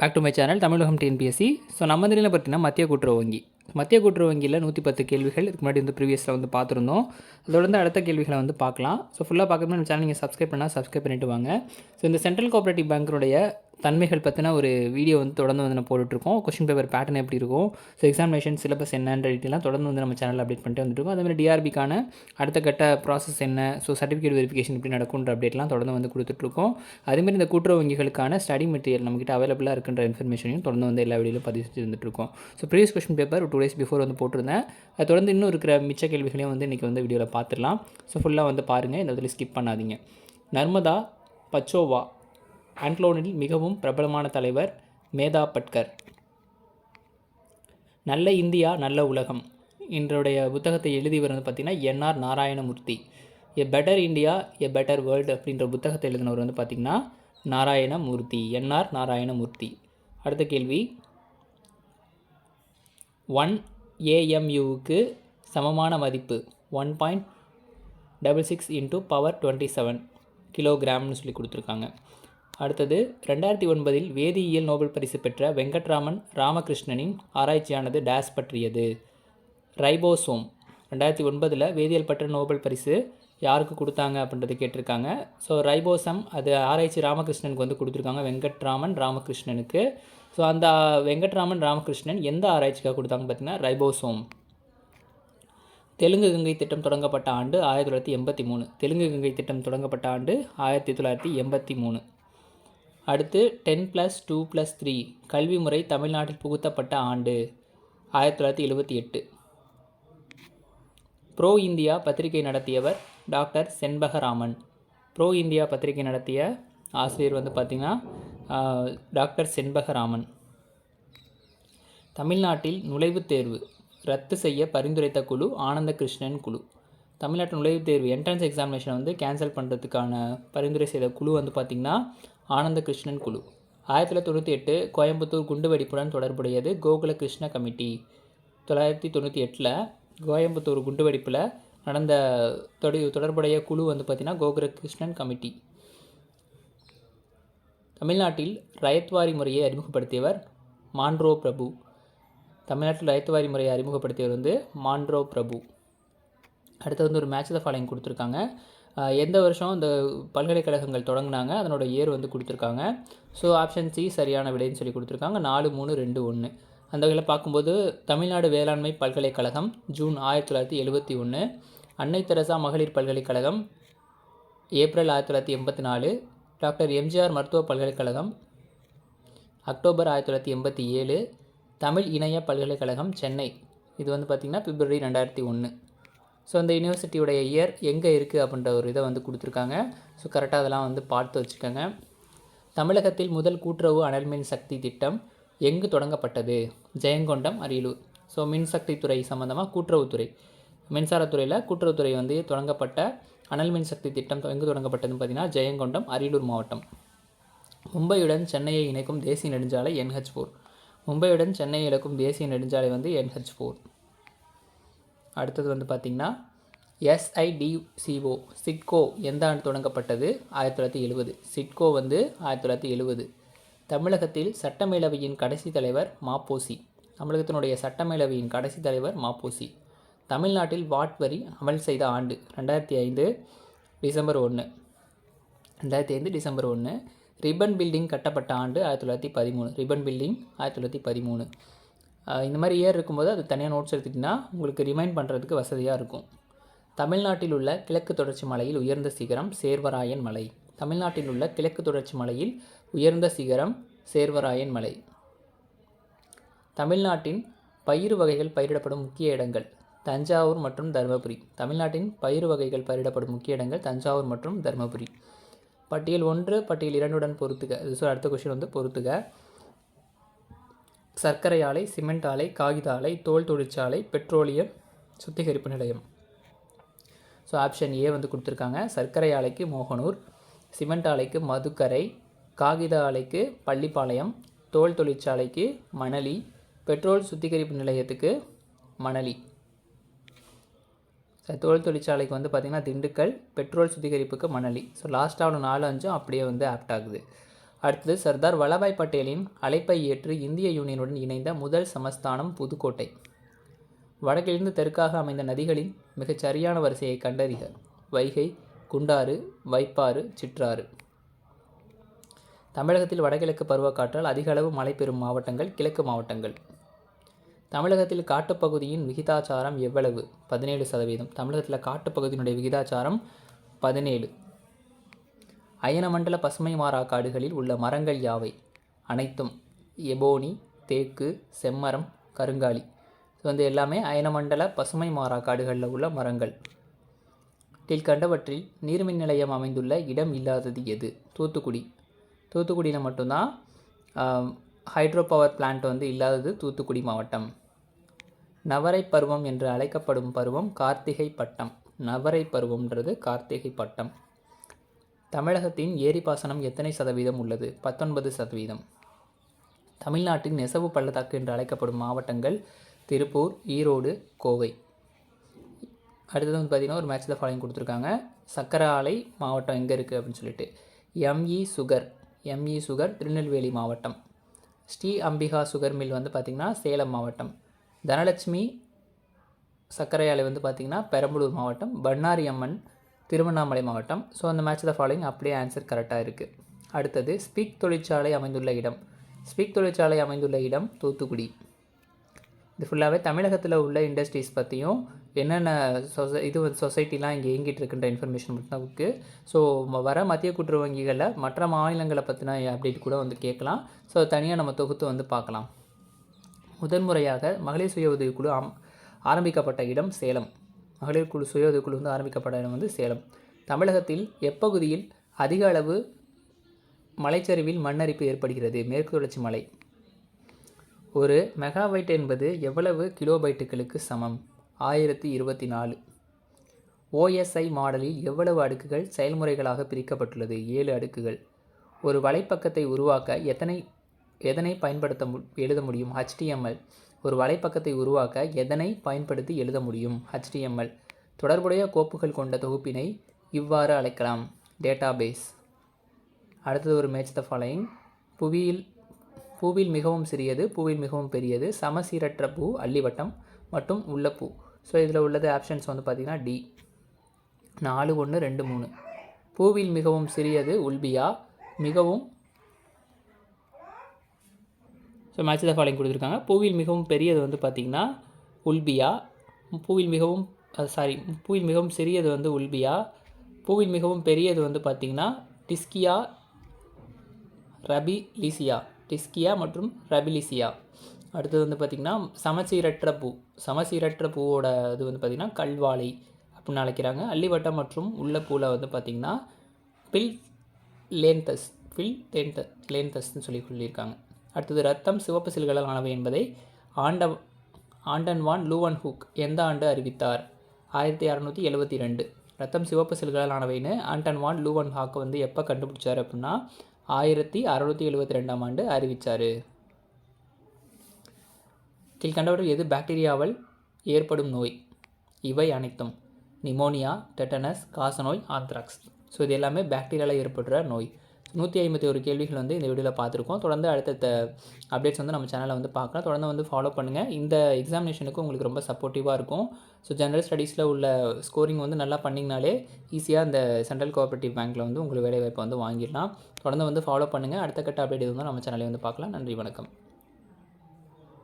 Back to my channel Thamizhagam TNPSC so நம்ம நிலையில் பார்த்தீங்கன்னா மத்திய கூட்டுறவு வங்கி. மத்திய கூட்டுறவு வங்கியில் நூற்றி பத்து கேள்விகள் இதுக்கு முன்னாடி வந்து ப்ரீவியஸில் வந்து பார்த்துருந்தோம். தொடர்ந்து அடுத்த கேள்விகளை வந்து பார்க்கலாம். ஸோ ஃபுல்லாக பார்க்கணும்னா நம்ம சேனல் நீங்கள் சப்ஸ்கிரைப் பண்ணால் சப்ஸ்கிரைப் பண்ணிட்டு வாங்க. ஸோ இந்த சென்ட்ரல் கோஆப்ரேட்டிவ் பேங்க்குடைய தன்மைகள் பற்றின ஒரு வீடியோ வந்து தொடர்ந்து வந்து நம்ம போட்டுட்ருக்கோம். கொஷின் பேப்பர் பேட்டர்ன் எப்படி இருக்கும்? ஸோ எக்ஸாமினேஷன் சிலபஸ் என்னன்ற டீட்டெயிலாம் தொடர்ந்து வந்து நம்ம சேனலில் அப்டேட் பண்ணிட்டு வந்துட்டு அதே மாதிரி டிஆர்பிக்கான அடுத்த கட்ட ப்ராசஸ் என்ன? ஸோ சர்டிஃபிகேட் வெரிஃபிகேஷன் எப்படி நடக்கும்ன்ற அப்டேட்லாம் தொடர்ந்து வந்து கொடுத்துட்ருக்கோம். அதேமாதிரி இந்த கூட்டுறவு வங்கிகளுக்கான ஸ்டடி மெட்டீரியல் நம்மகிட்ட அவைலபிளாக இருக்கின்ற இன்ஃபர்மேஷனையும் தொடர்ந்து வந்து எல்லா வீடியோலும் பதிவு செஞ்சு வந்துட்டுருக்கோம் so previous question paper two days before வந்து போட்டிருந்தேன். அது தொடர்ந்து இன்னும் இருக்கிற மிச்ச கேள்விகளையும் வந்து இன்றைக்கி வந்து வீடியோவில் பார்த்துடலாம். ஸோ ஃபுல்லாக வந்து பாருங்கள் இந்த இதில் ஸ்கிப் பண்ணாதீங்க. நர்மதா பச்சோவா ஆண்ட்லோனில் மிகவும் பிரபலமான தலைவர் மேதா பட்கர். நல்ல இந்தியா நல்ல உலகம் இன்றைய புத்தகத்தை எழுதி வந்து பார்த்திங்கன்னா NR Narayanamurthy. A better India a better world அப்படின்ற புத்தகத்தை எழுதினவர் வந்து பார்த்திங்கன்னா நாராயணமூர்த்தி என்ஆர் நாராயணமூர்த்தி. அடுத்த கேள்வி. ஒன் ஏஎம்யூவுக்கு சமமான மதிப்பு one point double six into power twenty seven கிலோகிராம்னு சொல்லி கொடுத்துருக்காங்க. அடுத்தது ரெண்டாயிரத்தி ஒன்பதில் வேதியியல் நோபல் பரிசு பெற்ற வெங்கட்ராமன் ராமகிருஷ்ணனின் ஆராய்ச்சியானது டேஸ் பற்றியது. ரைபோசோம். ரெண்டாயிரத்தி ஒன்பதில் வேதியியல் பற்ற நோபல் பரிசு யாருக்கு கொடுத்தாங்க அப்படின்றது கேட்டிருக்காங்க. ஸோ ரைபோசம் அது ஆராய்ச்சி ராமகிருஷ்ணனுக்கு வந்து கொடுத்துருக்காங்க வெங்கட்ராமன் ராமகிருஷ்ணனுக்கு. ஸோ அந்த வெங்கட்ராமன் ராமகிருஷ்ணன் எந்த ஆராய்ச்சிக்காக கொடுத்தாங்க பார்த்தீங்கன்னா ரைபோசோம். தெலுங்கு கங்கை திட்டம் தொடங்கப்பட்ட ஆண்டு ஆயிரத்தி தொள்ளாயிரத்தி எண்பத்தி மூணு. தெலுங்கு கங்கை திட்டம் தொடங்கப்பட்ட ஆண்டு ஆயிரத்தி தொள்ளாயிரத்தி எண்பத்தி மூணு. அடுத்து ten plus two plus three கல்வி முறை தமிழ்நாட்டில் புகுத்தப்பட்ட ஆண்டு ஆயிரத்தி தொள்ளாயிரத்தி எழுபத்தி எட்டு. ப்ரோ இந்தியா பத்திரிகை நடத்தியவர் டாக்டர் செண்பகராமன். ப்ரோ இந்தியா பத்திரிகை நடத்திய ஆசிரியர் வந்து பார்த்திங்கன்னா டாக்டர் செண்பகராமன். தமிழ்நாட்டில் நுழைவுத் தேர்வு ரத்து செய்ய பரிந்துரைத்த குழு ஆனந்த கிருஷ்ணன் குழு. தமிழ்நாட்டு நுழைவுத் தேர்வு என்ட்ரன்ஸ் எக்ஸாமினேஷன் வந்து கேன்சல் பண்ணுறதுக்கான பரிந்துரை செய்த குழு வந்து பார்த்திங்கன்னா ஆனந்த கிருஷ்ணன் குழு. ஆயிரத்தி தொள்ளாயிரத்தி தொண்ணூற்றி எட்டு கோயம்புத்தூர் குண்டுவெடிப்புடன் தொடர்புடையது கோகுல கிருஷ்ண கமிட்டி. தொள்ளாயிரத்தி தொண்ணூற்றி எட்டில் கோயம்புத்தூர் குண்டுவெடிப்பில் நடந்த தொட தொடர்புடைய குழு வந்து பார்த்திங்கன்னா கோகுல கிருஷ்ணன் கமிட்டி. தமிழ்நாட்டில் ரயத்வாரி முறையை அறிமுகப்படுத்தியவர் மாண்ட்ரோ பிரபு. தமிழ்நாட்டில் ரயத்வாரி முறையை அறிமுகப்படுத்தியவர் வந்து மாண்ட்ரோ பிரபு. அடுத்து வந்து ஒரு மேட்ச் த ஃபாலோயிங் கொடுத்துருக்காங்க. எந்த வருஷம் இந்த பல்கலைக்கழகங்கள் தொடங்கினாங்க அதனோட இயர் வந்து கொடுத்துருக்காங்க. ஸோ ஆப்ஷன் சி சரியான விடைன்னு சொல்லி கொடுத்துருக்காங்க. நாலு மூணு ரெண்டு ஒன்று அந்த வகையில் பார்க்கும்போது தமிழ்நாடு வேளாண்மை பல்கலைக்கழகம் ஜூன் ஆயிரத்தி தொள்ளாயிரத்தி எழுபத்தி ஒன்று அன்னை தெரசா மகளிர் பல்கலைக்கழகம் ஏப்ரல் ஆயிரத்தி தொள்ளாயிரத்தி எண்பத்தி நாலு. டாக்டர் எம்ஜிஆர் மருத்துவ பல்கலைக்கழகம் அக்டோபர் ஆயிரத்தி தொள்ளாயிரத்தி எண்பத்தி ஏழு. தமிழ் இணைய பல்கலைக்கழகம் சென்னை. இது வந்து பார்த்திங்கன்னா பிப்ரவரி ரெண்டாயிரத்தி ஒன்று ஸோ அந்த யூனிவர்சிட்டியோடைய இயர் எங்கே இருக்குது அப்படின்ற ஒரு இதை வந்து கொடுத்துருக்காங்க. ஸோ கரெக்டாக அதெல்லாம் வந்து பார்த்து வச்சுக்கோங்க. தமிழகத்தில் முதல் கூட்டுறவு அனல்மின் சக்தி திட்டம் எங்கு தொடங்கப்பட்டது? ஜெயங்கொண்டம் அரியலூர். ஸோ மின்சக்தி துறை சம்மந்தமாக கூட்டுறவுத்துறை மின்சாரத்துறையில் கூட்டுறவுத்துறை வந்து தொடங்கப்பட்ட அனல் மின்சக்தி திட்டம் எங்கு தொடங்கப்பட்டதுன்னு பார்த்தீங்கன்னா ஜெயங்கொண்டம் அரியலூர் மாவட்டம். மும்பையுடன் சென்னையை இணைக்கும் தேசிய நெடுஞ்சாலை என்ஹெச் ஃபோர். மும்பையுடன் சென்னையை இழக்கும் தேசிய நெடுஞ்சாலை வந்து என்ஹெச் ஃபோர். அடுத்தது வந்து பார்த்திங்கன்னா எஸ்ஐடிசிஓ சிட்கோ எந்த ஆண்டு தொடங்கப்பட்டது? ஆயிரத்தி தொள்ளாயிரத்தி எழுபது. சிட்கோ வந்து ஆயிரத்தி தொள்ளாயிரத்தி எழுபது. தமிழகத்தில் சட்டமேலவையின் கடைசி தலைவர் மாப்போசி தமிழகத்தினுடைய சட்டமேலவையின் கடைசி தலைவர் மாப்போசி தமிழ்நாட்டில் வாட் வரி அமல் செய்த ஆண்டு ரெண்டாயிரத்தி ஐந்து டிசம்பர் ஒன்று. ரெண்டாயிரத்தி ஐந்து டிசம்பர் ஒன்று. ரிப்பன் பில்டிங் கட்டப்பட்ட ஆண்டு ஆயிரத்தி தொள்ளாயிரத்தி பதிமூணு. ரிப்பன் பில்டிங் ஆயிரத்தி தொள்ளாயிரத்தி பதிமூணு. இந்த மாதிரி இயர் இருக்கும்போது அது தனியாக நோட்ஸ் எடுத்துட்டிங்கன்னா உங்களுக்கு ரிமைண்ட் பண்ணுறதுக்கு வசதியாக இருக்கும். தமிழ்நாட்டில் உள்ள கிழக்கு தொடர்ச்சி மலையில் உயர்ந்த சிகரம் சேர்வராயன் மலை. தமிழ்நாட்டில் உள்ள கிழக்கு தொடர்ச்சி மலையில் உயர்ந்த சிகரம் சேர்வராயன் மலை. தமிழ்நாட்டின் பயிறு வகைகள் பயிரிடப்படும் முக்கிய இடங்கள் தஞ்சாவூர் மற்றும் தருமபுரி. தமிழ்நாட்டின் பயிர் வகைகள் பயிரிடப்படும் முக்கிய இடங்கள் தஞ்சாவூர் மற்றும் தருமபுரி. பட்டியல் ஒன்று பட்டியல் இரண்டுடன் பொறுத்துக இது அடுத்த கொஷின் வந்து பொறுத்துக சர்க்கரை ஆலை சிமெண்ட் ஆலை காகித ஆலை தோல் தொழிற்சாலை பெட்ரோலியம் சுத்திகரிப்பு நிலையம். ஸோ ஆப்ஷன் ஏ வந்து கொடுத்துருக்காங்க. சர்க்கரை ஆலைக்கு மோகனூர் சிமெண்ட் ஆலைக்கு மதுக்கரை காகித ஆலைக்கு பள்ளிப்பாளையம் தோல் தொழிற்சாலைக்கு மணலி பெட்ரோல் சுத்திகரிப்பு நிலையத்துக்கு மணலி. தோல் தொழிற்சாலைக்கு வந்து பார்த்திங்கன்னா திண்டுக்கல் பெட்ரோல் சுத்திகரிப்புக்கு மணலி. ஸோ லாஸ்ட்டாக நாலு அஞ்சும் அப்படியே வந்து ஆப்ட் ஆகுது. அடுத்தது சர்தார் வல்லபாய் பட்டேலின் அழைப்பை ஏற்று இந்திய யூனியனுடன் இணைந்த முதல் சமஸ்தானம் புதுக்கோட்டை. வடக்கிலிருந்து தெற்காக அமைந்த நதிகளின் மிகச் சரியான வரிசையை கண்டறிக. வைகை குண்டாறு வைப்பாறு சிற்றாறு. தமிழகத்தில் வடகிழக்கு பருவக்காற்றால் அதிக அளவு மழை பெறும் மாவட்டங்கள் கிழக்கு மாவட்டங்கள். தமிழகத்தில் காட்டுப்பகுதியின் விகிதாச்சாரம் எவ்வளவு? பதினேழு சதவீதம். தமிழகத்தில் காட்டுப்பகுதியினுடைய விகிதாச்சாரம் பதினேழு. அயனமண்டல பசுமை மாறா காடுகளில் உள்ள மரங்கள் யாவை? அனைத்தும் எபோனி தேக்கு செம்மரம் கருங்காலி. ஸோ வந்து எல்லாமே அயனமண்டல பசுமை மாறா காடுகளில் உள்ள மரங்கள். கீழ்கண்டவற்றில் நீர்மின் நிலையம் அமைந்துள்ள இடம் இல்லாதது எது? தூத்துக்குடி. தூத்துக்குடியில் மட்டும்தான் ஹைட்ரோ பவர் பிளான்ட் வந்து இல்லாதது தூத்துக்குடி மாவட்டம். நவரை பருவம் என்று அழைக்கப்படும் பருவம் கார்த்திகை பட்டம். நவரை பருவம்ன்றது கார்த்திகை பட்டம். தமிழகத்தின் ஏரி பாசனம் எத்தனை சதவீதம் உள்ளது? பத்தொன்பது சதவீதம். தமிழ்நாட்டின் நெசவு பள்ளத்தாக்கு என்று அழைக்கப்படும் மாவட்டங்கள் திருப்பூர் ஈரோடு கோவை. அடுத்தது வந்து பார்த்திங்கன்னா ஒரு மேட்ச் தான் ஃபாலோயிங் கொடுத்துருக்காங்க. சக்கரை ஆலை மாவட்டம் எங்கே இருக்குது அப்படின்னு சொல்லிட்டு. M E sugar M E sugar Tirunelveli மாவட்டம். ஸ்ரீ அம்பிகா சுகர் மில் வந்து பார்த்திங்கன்னா சேலம் மாவட்டம். தனலட்சுமி சர்க்கரை ஆலை வந்து பார்த்திங்கன்னா பெரம்பலூர் மாவட்டம். பண்ணாரி அம்மன் திருவண்ணாமலை மாவட்டம். ஸோ அந்த மேட்ச் த ஃபாலோயிங் அப்படியே ஆன்சர் கரெக்டாக இருக்குது அடுத்தது ஸ்பீக் தொழிற்சாலை அமைந்துள்ள இடம். ஸ்பீக் தொழிற்சாலை அமைந்துள்ள இடம் தூத்துக்குடி. இது ஃபுல்லாகவே தமிழகத்தில் உள்ள இண்டஸ்ட்ரீஸ் பற்றியும் என்னென்ன சொசை இது சொசைட்டிலாம் இங்கே இயங்கிட்டு இருக்கின்ற இன்ஃபர்மேஷன் மட்டும் இருக்குது ஸோ வர மத்திய கூட்டுறவு வங்கிகளில் மற்ற மாநிலங்களை பற்றின அப்டேட் கூட வந்து கேட்கலாம். ஸோ தனியாக நம்ம தொகுத்து வந்து பார்க்கலாம். முதன்முறையாக மகளிர் சுய உதவிக்குழு ஆம் ஆரம்பிக்கப்பட்ட இடம் சேலம். மகளிர் குழு சுய உதவிக்குழு வந்து ஆரம்பிக்கப்பட இடம் வந்து சேலம். தமிழகத்தில் எப்பகுதியில் அதிக அளவு மலைச்சரிவில் மண்ணரிப்பு ஏற்படுகிறது? மேற்கு தொடர்ச்சி மலை. ஒரு மெகாபைட் என்பது எவ்வளவு கிலோபைட்டுகளுக்கு சமம்? ஆயிரத்தி இருபத்தி நாலு. ஓஎஸ்ஐ மாடலில் எவ்வளவு அடுக்குகள் செயல்முறைகளாக பிரிக்கப்பட்டுள்ளது? ஏழு அடுக்குகள். ஒரு வலைப்பக்கத்தை உருவாக்க எத்தனை எதனை பயன்படுத்த மு எழுத முடியும்? ஹச்டிஎம்எல் ஒரு வலைப்பக்கத்தை உருவாக்க எதனை பயன்படுத்தி எழுத முடியும்? ஹெச்டிஎம்எல் தொடர்புடைய கோப்புகள் கொண்ட தொகுப்பினை இவ்வாறு அழைக்கலாம். டேட்டாபேஸ் அடுத்தது ஒரு மேட்ச் த ஃபாலோயிங் புவியில் பூவில் மிகவும் சிறியது பூவில் மிகவும் பெரியது. சமசீரற்ற பூ அள்ளிவட்டம் மற்றும் உள்ள பூ. ஸோ இதில் உள்ளது ஆப்ஷன்ஸ் வந்து பார்த்திங்கன்னா டி நாலு ஒன்று ரெண்டு மூணு. பூவில் மிகவும் சிறியது உல்பியா. மிகவும் ஸோ மேட்ச் த ஃபாலோயிங் கொடுத்துருக்காங்க. பூவில் மிகவும் பெரியது வந்து பார்த்திங்கன்னா உல்பியா. பூவில் மிகவும் சாரி பூவில் மிகவும் சிறியது வந்து உல்பியா. பூவில் மிகவும் பெரியது வந்து பார்த்திங்கன்னா டிஸ்கியா ரபிலிசியா. டிஸ்கியா மற்றும் ரபிலிசியா. அடுத்தது வந்து பார்த்திங்கன்னா சமச்சீரற்ற பூ. சமச்சீரற்ற பூவோட இது வந்து பார்த்திங்கன்னா கல்வாழை அப்படின்னு அழைக்கிறாங்க. அள்ளிவட்டம் மற்றும் உள்ள பூவில் வந்து பார்த்திங்கன்னா பில் லேந்தஸ் பில் லேந்த லேந்தஸ்ன்னு சொல்லி சொல்லியிருக்காங்க அடுத்தது ரத்தம் சிவப்பு செல்களால் ஆனவை என்பதை ஆண்ட ஆண்டன் வான் லூவன் ஹூக் எந்த ஆண்டு அறிவித்தார்? ஆயிரத்தி அறநூற்றி எழுபத்தி ரெண்டு. ரத்தம் சிவப்பு செல்களால் ஆனவைன்னு ஆண்டன் வான் லூவன் ஹாக் வந்து எப்போ கண்டுபிடிச்சார் அப்படின்னா ஆயிரத்தி அறநூற்றி எழுபத்தி ரெண்டாம் ஆண்டு அறிவித்தார் கீழ்கண்டவற்றில் எது? பாக்டீரியாவால் ஏற்படும் நோய். இவை அனைத்தும் நிமோனியா டெட்டனஸ் காசநோய் ஆந்த்ராக்ஸ். ஸோ இது எல்லாமே பாக்டீரியாவில் ஏற்படுற நோய். நூற்றி ஐம்பத்தி ஒரு கேள்விகள் வந்து இந்த வீடியோவில் பார்த்துருக்கோம். தொடர்ந்து அடுத்தடுத்த அப்டேட்ஸ் வந்து நம்ம சேனலில் வந்து பார்க்கலாம். தொடர்ந்து வந்து ஃபாலோ பண்ணுங்கள் இந்த எக்ஸாமினேஷனுக்கு உங்களுக்கு ரொம்ப சப்போர்ட்டிவாக இருக்கும். ஸோ ஜென்ரல் ஸ்டடீஸில் உள்ள ஸ்கோரிங் வந்து நல்லா பண்ணிங்கனாலே ஈஸியாக இந்த சென்ட்ரல் கோஆபரேட்டிவ் பேங்க்கில் வந்து உங்களுக்கு வேலைவாய்ப்பை வந்து வாங்கிடலாம். தொடர்ந்து வந்து ஃபாலோ பண்ணுங்கள் அடுத்த கட்ட அப்டேட் இருந்தால் நம்ம சேனலை வந்து பார்க்கலாம். நன்றி வணக்கம்.